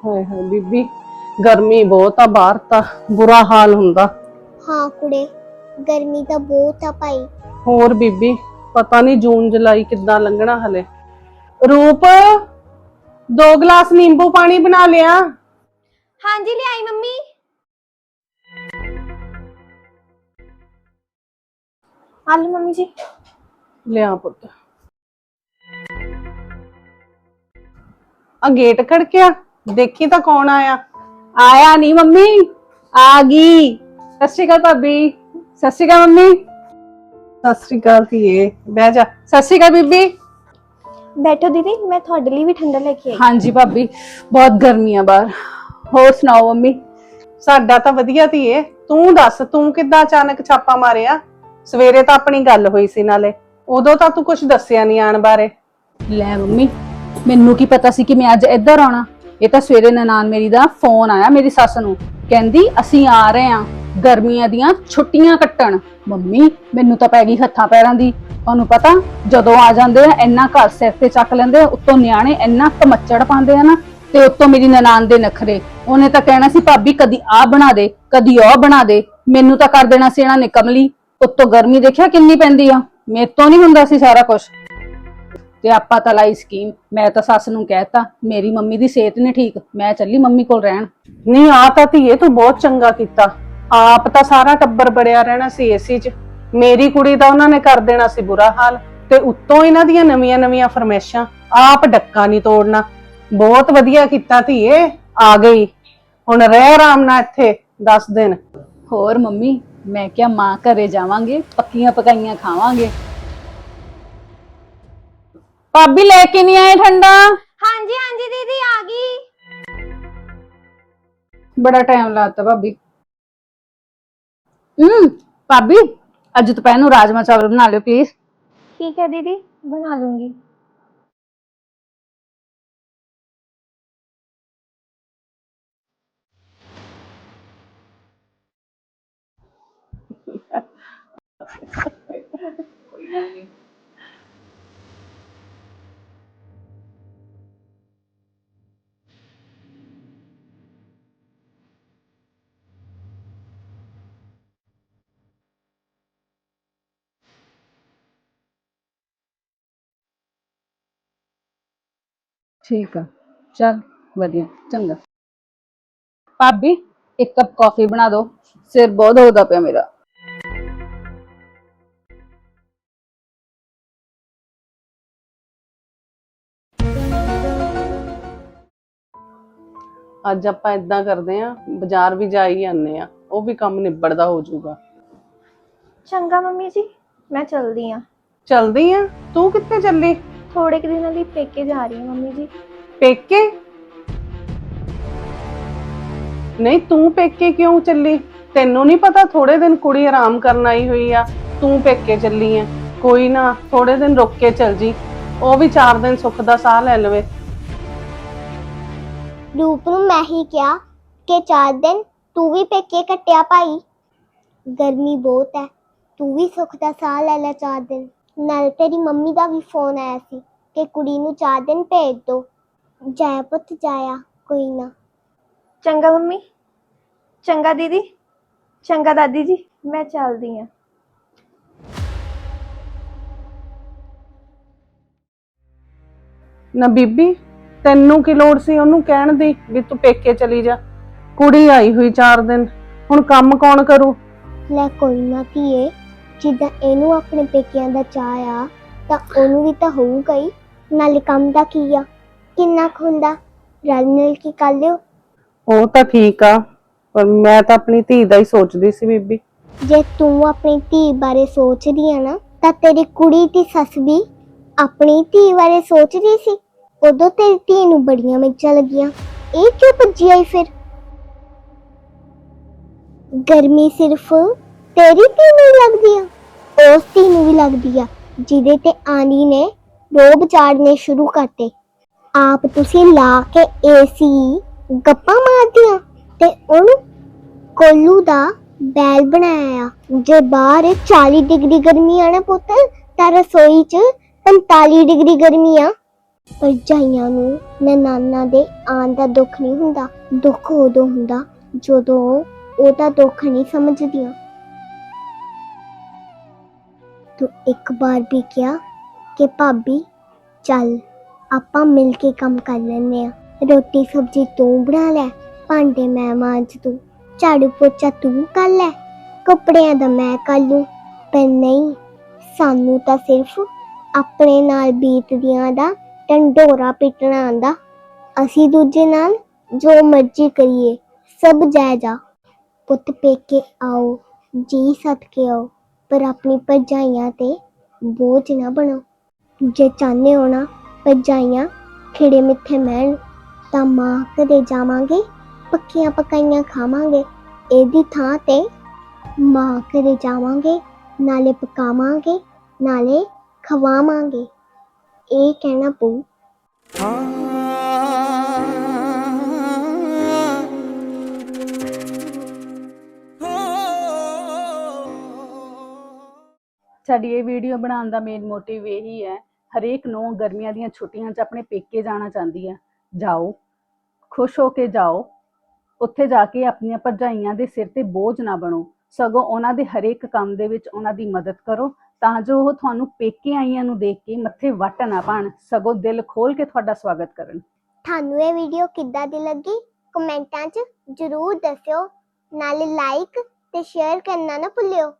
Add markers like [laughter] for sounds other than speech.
ਹਾਏ ਹਾਏ ਬੀਬੀ ਗਰਮੀ ਬਹੁਤ ਆ ਬਾਹਰ ਤਾਂ ਬੁਰਾ ਹਾਲ ਹੁੰਦਾ। ਹਾਂ ਕੁੜੇ ਗਰਮੀ ਤਾਂ ਬਹੁਤ ਆ ਭਾਈ। ਹੋਰ ਬੀਬੀ ਪਤਾ ਨਹੀਂ ਜੂਨ ਜੁਲਾਈ ਕਿੱਦਾਂ ਲੰਘਣਾ ਹਲੇ। ਰੂਪ ਦੋ ਗਲਾਸ ਨਿੰਬੂ ਪਾਣੀ ਬਣਾ ਲਿਆ। ਹਾਂਜੀ ਲਿਆਈ ਮੰਮੀ। ਆਲੂ ਮੰਮੀ ਜੀ। ਲਿਆ ਪੁੱਤ। ਆ ਗੇਟ ਖੜਕਿਆ। ਦੇਖੀ ਤਾਂ ਕੌਣ ਆਇਆ? ਆਇਆ ਨਹੀਂ ਮੰਮੀ ਆ ਗਈ। ਸਤਿ ਸ਼੍ਰੀ ਅਕਾਲ ਭਾਬੀ। ਸਤਿ ਸ਼੍ਰੀ ਅਕਾਲ ਮੰਮੀ। ਸਤਿ ਸ੍ਰੀ ਅਕਾਲ ਧੀਏ ਬਹਿ ਜਾ। ਸਤਿ ਸ਼੍ਰੀ ਅਕਾਲ ਬੀਬੀ। ਬੈਠੋ ਦੀਦੀ ਮੈਂ ਤੁਹਾਡੇ ਲਈ ਵੀ ਠੰਡਾ ਲੈ ਕੇ ਆਈ। ਹਾਂਜੀ ਭਾਬੀ ਬਹੁਤ ਗਰਮੀ ਆ ਬਾਹਰ। ਹੋਰ ਸੁਣਾਓ ਮੰਮੀ? ਸਾਡਾ ਤਾਂ ਵਧੀਆ ਧੀਏ। ਤੂੰ ਦੱਸ ਤੂੰ ਕਿੱਦਾਂ ਅਚਾਨਕ ਛਾਪਾ ਮਾਰਿਆ? ਸਵੇਰੇ ਤਾਂ ਆਪਣੀ ਗੱਲ ਹੋਈ ਸੀ ਨਾਲੇ। ਉਦੋਂ ਤਾਂ ਤੂੰ ਕੁਝ ਦੱਸਿਆ ਨਹੀਂ ਆਣ ਬਾਰੇ। ਲੈ ਮੰਮੀ ਮੈਨੂੰ ਕੀ ਪਤਾ ਸੀ ਕਿ ਮੈਂ ਅੱਜ ਇੱਧਰ ਆਉਣਾ? ਇਹ ਤਾਂ ਸਵੇਰੇ ਨਨਾਨ ਮੇਰੀ ਦਾ ਫੋਨ ਆਇਆ ਮੇਰੀ ਸੱਸ ਨੂੰ। ਕਹਿੰਦੀ, ਅਸੀਂ ਆ ਰਹੇ ਹਾਂ ਗਰਮੀਆਂ ਦੀਆਂ ਛੁੱਟੀਆਂ ਕੱਟਣ। ਮੰਮੀ, ਮੈਨੂੰ ਤਾਂ ਪੈ ਗਈ ਹੱਥਾਂ ਪੈਰਾਂ ਦੀ। ਤੁਹਾਨੂੰ ਪਤਾ, ਜਦੋਂ ਆ ਜਾਂਦੇ ਆ, ਇੰਨਾ ਘਰ ਸਿਰ ਤੇ ਚੱਕ ਲੈਂਦੇ ਆ, ਉੱਤੋਂ ਨਿਆਣੇ ਇੰਨਾ ਕਮੱਚੜ ਪਾਉਂਦੇ ਆ ਨਾ ਤੇ ਉੱਤੋਂ ਮੇਰੀ ਨਨਾਨ ਦੇ ਨਖਰੇ। ਉਹਨੇ ਤਾਂ ਕਹਿਣਾ ਸੀ, ਭਾਬੀ, ਕਦੀ ਆ ਬਣਾ ਦੇ, ਕਦੀ ਉਹ ਬਣਾ ਦੇ। ਮੈਨੂੰ ਤਾਂ ਕਰ ਦੇਣਾ ਸੀ ਇਹਨਾਂ ਨੇ ਕਮਲੀ ਉੱਤੋਂ ਗਰਮੀ ਦੇਖਿਆ ਕਿੰਨੀ ਪੈਂਦੀ ਆ। ਮੇਰੇ ਤੋਂ ਨਹੀਂ ਹੁੰਦਾ ਸੀ ਸਾਰਾ ਕੁਝ ਤੇ ਆਪਾਂ ਤਾਂ ਲਾਈ ਸਕੀਮ। ਮੈਂ ਤਾਂ ਸੱਸ ਨੂੰ ਕਹਿਤਾ ਮੇਰੀ ਮੰਮੀ ਦੀ ਸਿਹਤ ਨਹੀਂ ਠੀਕ ਮੈਂ ਚੱਲੀ ਮੰਮੀ ਕੋਲ ਰਹਿਣ। ਨਹੀਂ ਆ ਤਾਂ ਧੀਏ ਤੂੰ ਬਹੁਤ ਚੰਗਾ ਕੀਤਾ। ਆਪ ਤਾਂ ਸਾਰਾ ਟੱਬਰ ਬੜਿਆ ਰਹਿਣਾ ਸੀ ਏਸੀ 'ਚ। ਮੇਰੀ ਕੁੜੀ ਦਾ ਉਹਨਾਂ ਨੇ ਕਰ ਦੇਣਾ ਸੀ ਬੁਰਾ ਹਾਲ ਤੇ ਉੱਤੋਂ ਇਹਨਾਂ ਦੀਆਂ ਨਵੀਆਂ-ਨਵੀਆਂ ਫਰਮੈਸ਼ਾਂ ਆਪ ਡੱਕਾ ਨਹੀਂ ਤੋੜਨਾ। ਬਹੁਤ ਵਧੀਆ ਕੀਤਾ ਧੀਏ ਆ ਗਈ। ਹੁਣ ਰਹਿ ਆਰਾਮ ਨਾਲ ਇੱਥੇ 10 ਦਿਨ। ਹੋਰ ਮੰਮੀ ਮੈਂ ਕਿਹਾ ਮਾਂ ਘਰੇ ਜਾਵਾਂਗੇ ਪੱਕੀਆਂ ਪਕਾਈਆਂ ਖਾਵਾਂਗੇ। ਭਾਬੀ ਲੈ ਕੇ ਨਹੀਂ ਆਏ ਠੰਡਾ? ਹਾਂਜੀ ਹਾਂਜੀ ਦੀਦੀ ਆ ਗਈ। ਬੜਾ ਟਾਈਮ ਲਾਤਾ ਭਾਬੀ। ਹੂੰ ਭਾਬੀ ਅੱਜ ਦੁਪਹਿਰ ਨੂੰ ਰਾਜਮਾ ਚਾਵਲ ਬਣਾ ਲਿਓ ਪਲੀਜ਼ ਠੀਕ ਹੈ ਦੀਦੀ ਬਣਾ ਲੂੰਗੀ। [laughs] ਠੀਕ ਆ। ਚੱਲ ਵਧੀਆ ਚੰਗਾ। ਭਾਬੀ ਇੱਕ ਕੱਪ ਕਾਫੀ ਬਣਾ ਦਿਓ ਸਿਰ ਬਹੁਤ ਹੋਦਾ ਪਿਆ ਮੇਰਾ। ਅੱਜ ਆਪਾਂ ਇਦਾਂ ਕਰਦੇ ਆਂ ਬਾਜ਼ਾਰ ਵੀ ਜਾ ਹੀ ਆਨੇ ਆ। ਉਹ ਵੀ ਕੰਮ ਨਿਬੜਦਾ ਹੋ ਜਾਊਗਾ। ਚੰਗਾ ਮੰਮੀ ਜੀ ਮੈਂ ਚਲਦੀ ਆ। ਚਲਦੀ ਆ? ਤੂੰ ਕਿੱਥੇ ਚੱਲੀ? ਥੋੜੇ ਕੁ ਦਿਨਾਂ ਲਈ ਪੇਕੇ ਜਾ ਰਹੀ ਹਾਂ ਮੰਮੀ ਜੀ। ਪੇਕੇ? ਨਹੀਂ ਤੂੰ ਪੇਕੇ ਕਿਉਂ ਚੱਲੀ? ਤੈਨੂੰ ਨਹੀਂ ਪਤਾ ਥੋੜੇ ਦਿਨ ਕੁੜੀ ਆਰਾਮ ਕਰਨ ਆਈ ਹੋਈ ਆ ਤੂੰ ਪੇਕੇ ਚੱਲੀ ਆ। ਕੋਈ ਨਾ ਥੋੜੇ ਦਿਨ ਰੁਕ ਕੇ ਚੱਲ ਜੀ। ਉਹ ਵੀ 4 ਦਿਨ ਸੁੱਖ ਦਾ ਸਾਹ ਲੈ ਲਵੇ। ਰੂਪ ਨੂੰ ਮੈਂ ਹੀ ਕਿਹਾ ਕਿ ਚਾਰ ਦਿਨ ਤੂੰ ਵੀ ਪੇਕੇ ਕੱਟਿਆ ਭਾਈ। ਗਰਮੀ ਬਹੁਤ ਹੈ ਤੂੰ ਵੀ ਸੁੱਖ ਦਾ ਸਾਹ ਲੈ ਲੈ ਚਾਰ ਦਿਨ। ਨਾਲ ਤੇਰੀ ਮੰਮੀ ਦਾ ਵੀ ਫੋਨ ਆਇਆ ਸੀ ਕਿ ਕੁੜੀ ਨੂੰ ਚਾਰ ਦਿਨ ਭੇਜ ਦੋ। ਜਾਇਆ ਪੁੱਤ ਜਾਇਆ ਕੋਈ ਨਾ। ਚੰਗਾ ਮੰਮੀ। ਚੰਗਾ ਦੀਦੀ। ਚੰਗਾ ਦਾਦੀ ਜੀ। ਮੈਂ ਚੱਲਦੀ ਆ ਨਾ ਬੀਬੀ ਤੈਨੂੰ ਕੀ ਲੋੜ ਸੀ ਉਹਨੂੰ ਕਹਿਣ ਦੀ ਵੀ ਤੂੰ ਪੇਕੇ ਚਲੀ ਜਾ? ਕੁੜੀ ਆਈ ਹੋਈ 4 ਦਿਨ। ਹੁਣ ਕੰਮ ਕੌਣ ਕਰੂ? ਲੈ ਕੋਈ ਨਾ ਧੀਏ ਜਿੱਦਾਂ ਇਹਨੂੰ ਆਪਣੇ ਪੇਕਿਆਂ ਦਾ ਚਾਹ ਆ ਤਾਂ ਉਹਨੂੰ ਵੀ ਤਾਂ ਹੋਊਗਾ ਹੀ ਨਾਲੇ ਕੰਮ ਦਾ ਕੀ ਆ? ਕਿੰਨਾ ਕੁ ਹੁੰਦਾ? ਰਲ ਮਿਲ ਕੇ ਕਰ ਲਿਓ। ਉਹ ਤਾਂ ਠੀਕ ਆ ਪਰ ਮੈਂ ਤਾਂ ਆਪਣੀ ਧੀ ਦਾ ਹੀ ਸੋਚਦੀ ਸੀ ਬੀਬੀ। ਜੇ ਤੂੰ ਆਪਣੀ ਧੀ ਬਾਰੇ ਸੋਚਦੀ ਆ ਨਾ ਤਾਂ ਤੇਰੀ ਕੁੜੀ ਦੀ ਸੱਸ ਵੀ ਆਪਣੀ ਧੀ ਬਾਰੇ ਸੋਚਦੀ ਸੀ। ਉਦੋਂ ਤੇਰੀ ਧੀ ਨੂੰ ਬੜੀਆਂ ਮਿਰਚਾਂ ਲੱਗੀਆਂ। ਇਹ ਕਿਉਂ ਭੱਜੀ ਆਈ ਫਿਰ? ਗਰਮੀ ਸਿਰਫ ਤੇਰੀ ਧੀ ਨੂੰ ਹੀ ਲੱਗਦੀ ਆ। ਉਸ ਧੀ ਨੂੰ ਵੀ ਲੱਗਦੀ ਆ, ਜਿਹਦੇ ਤੇ ਆਨੀ ਨੇ ਰੋਬ ਚਾੜਨੇ ਸ਼ੁਰੂ ਕਰਤੇ। ਆਪ ਤੁਸੀਂ ਲਾ ਕੇ ਏਸੀ ਗੱਪਾਂ ਮਾਰਦੀਆਂ ਤੇ ਉਹਨੂੰ ਕੋਲੂ ਦਾ ਬੈਲ ਬਣਾਇਆ ਆ। ਜੇ ਬਾਹਰ 40 ਡਿਗਰੀ ਗਰਮੀ ਆ ਨਾ ਪੁੱਤ, ਤਾਂ ਰਸੋਈ 'ਚ 45 ਡਿਗਰੀ ਗਰਮੀ ਆ। ਭਰਜਾਈਆਂ ਨੂੰ ਨਨਾਨਾ ਦੇ ਆਉਣ ਦਾ ਦੁੱਖ ਨਹੀਂ ਹੁੰਦਾ। ਦੁੱਖ ਉਦੋਂ ਹੁੰਦਾ ਜਦੋਂ ਉਹ ਉਹਦਾ ਦੁੱਖ ਨਹੀਂ ਸਮਝਦੀਆਂ। ਤੂੰ ਇੱਕ ਵਾਰ ਵੀ ਕਿਹਾ ਕਿ ਭਾਬੀ, ਚੱਲ ਆਪਾਂ ਮਿਲ ਕੇ ਕੰਮ ਕਰ ਲੈਨੇ ਆ ਰੋਟੀ ਸਬਜ਼ੀ ਤੂੰ ਬਣਾ ਲੈ, ਭਾਂਡੇ ਮੈਂ ਮਾਂਜ ਤੂੰ ਝਾੜੂ ਪੋਚਾ ਤੂੰ ਕਰ ਲੈ, ਕੱਪੜਿਆਂ ਦਾ ਮੈਂ ਕਰ ਲੂੰ। ਪਰ ਨਹੀਂ, ਸਾਨੂੰ ਤਾਂ ਸਿਰਫ ਆਪਣੇ ਨਾਲ ਬੀਤਦੀਆਂ ਦਾ ਟੰਡੋਰਾ ਪਿੱਟਣਾ ਆਂਦਾ ਅਸੀਂ ਦੂਜੇ ਨਾਲ ਜੋ ਮਰਜ਼ੀ ਕਰੀਏ, ਸਭ ਜਾਇਜ਼। ਆ ਪੁੱਤ ਪੇਕੇ ਆਓ, ਜੀ ਸੱਤ ਕੇ ਆਓ। ਪਰ ਆਪਣੀ ਭਰਜਾਈਆਂ ਤੇ ਬੋਝ ਨਾ ਬਣੋ। ਜੇ ਚਾਹੁੰਦੇ ਹੋ ਨਾ ਭਰਜਾਈਆਂ ਖਿੜੇ ਮਿੱਠੇ ਮਹਿਣ, ਤਾਂ ਮਾਂ ਕਦੇ ਜਾਵਾਂਗੇ, ਪੱਕੀਆਂ ਪਕਾਈਆਂ ਖਾਵਾਂਗੇ। ਇਹਦੀ ਥਾਂ ਤੇ ਮਾਂ ਕਦੇ ਜਾਵਾਂਗੇ, ਨਾਲੇ ਪਕਾਵਾਂਗੇ, ਨਾਲੇ ਖਵਾਵਾਂਗੇ। ਇਹ ਕਹਿਣਾ ਪਊ। ਸਾਡੀ ਇਹ ਵੀਡੀਓ ਬਣਾਉਣ ਦਾ ਮੇਨ ਮੋਟਿਵ ਇਹੀ ਹੈ, ਹਰੇਕ ਨੂੰ ਗਰਮੀਆਂ ਦੀਆਂ ਛੁੱਟੀਆਂ 'ਚ ਆਪਣੇ ਪੇਕੇ ਜਾਣਾ ਚਾਹੁੰਦੀ ਹੈ। ਜਾਓ, ਖੁਸ਼ ਹੋ ਕੇ ਜਾਓ, ਉੱਥੇ ਜਾ ਕੇ ਆਪਣੀਆਂ ਭਰਜਾਈਆਂ ਦੇ ਸਿਰ ਤੇ ਬੋਝ ਨਾ ਬਣੋ। ਸਗੋਂ ਉਹਨਾਂ ਦੇ ਹਰੇਕ ਕੰਮ ਦੇ ਵਿੱਚ ਉਹਨਾਂ ਦੀ ਮਦਦ ਕਰੋ, ਤਾਂ ਜੋ ਉਹ ਤੁਹਾਨੂੰ ਪੇਕੇ ਆਈਆਂ ਨੂੰ ਦੇਖ ਕੇ ਮੱਥੇ ਵੱਟ ਨਾ ਪਾਣ, ਸਗੋਂ ਦਿਲ ਖੋਲ ਕੇ ਤੁਹਾਡਾ ਸਵਾਗਤ ਕਰਨ। ਤੁਹਾਨੂੰ ਇਹ ਵੀਡੀਓ ਕਿੱਦਾਂ ਦੀ ਲੱਗੀ? ਕਮੈਂਟਾਂ 'ਚ ਜਰੂਰ ਦੱਸਿਓ। ਨਾਲੇ ਲਾਈਕ ਤੇ ਸ਼ੇਅਰ ਕਰਨਾ ਨਾ ਭੁੱਲਿਓ।